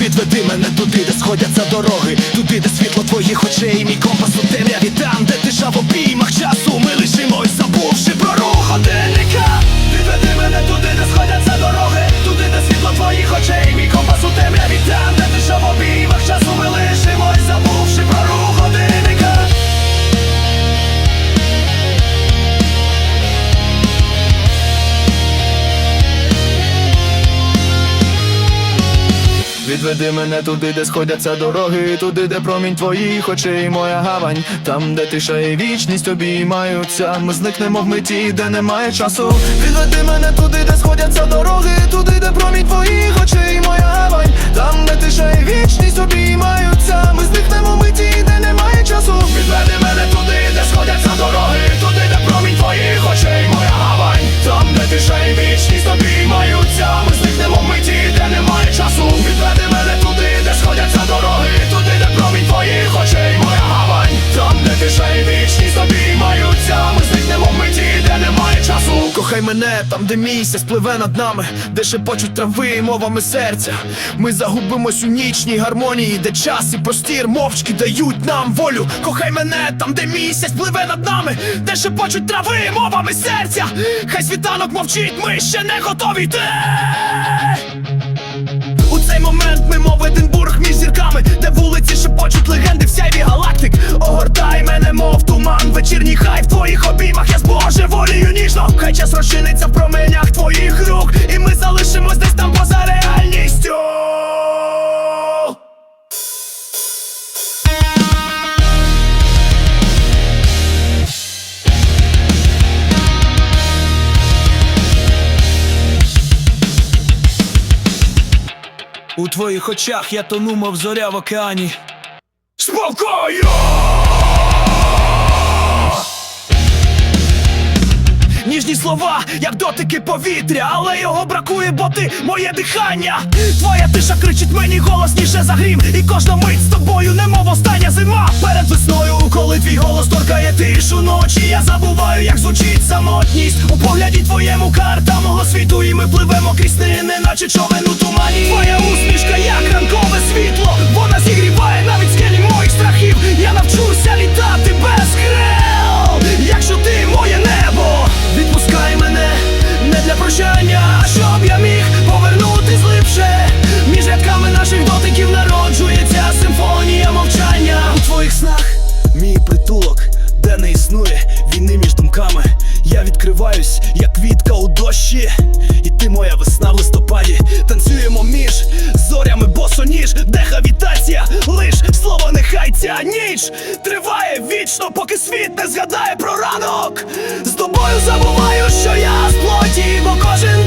Відведи мене туди, де сходяться дороги, туди, де світло твоїх очей, мій компас у темряві там, де ти шав обійма Відведи мене туди, де сходяться дороги, туди, де промінь твоїх очей, моя гавань, там, де тиша і вічність обіймаються. Ми зникнемо в миті, де немає часу. Відведи мене туди, де сходяться дороги, туди, де промінь твоїх очей, моя гавань, там, де тиша і вічність обіймаються. Ми зникнемо в миті, і вічність обіймаються. Ми зникнемо в миті, де немає часу. Кохай мене там, де місяць пливе над нами, де шепочуть трави і мовами серця. Ми загубимось у нічній гармонії, де час і простір мовчки дають нам волю. Кохай мене там, де місяць пливе над нами, де шепочуть трави мовами серця. Хай світанок мовчить, ми ще не готові йти. У цей момент ми мов волію ніжно. Хай час розчиниться в променях твоїх рук, і ми залишимось десь там поза реальністю. У твоїх очах я тону, мов зоря в океані. Спокою! Ніжні слова, як дотики повітря, але його бракує, бо ти моє дихання. Твоя тиша кричить мені голосніше за грім. І кожна мить з тобою, немов остання зима. Перед весною, коли твій голос торкає тишу ночі, я забуваю, як звучить самотність. У погляді твоєму карта мого світу, і ми пливемо крізь сни, неначе човен у тумані. Як квітка у дощі, і ти моя весна в листопаді. Танцюємо між зорями босоніж, де гравітація, лиш слово нехай ця ніч триває вічно, поки світ не згадає про ранок. З тобою забуваю, що я з бо кожен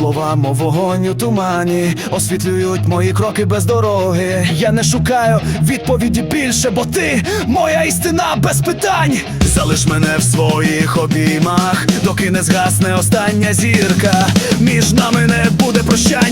слова, мов вогонь у тумані, освітлюють мої кроки без дороги. Я не шукаю відповіді більше, бо ти моя істина без питань. Залиш мене в своїх обіймах, доки не згасне остання зірка. Між нами не буде прощання,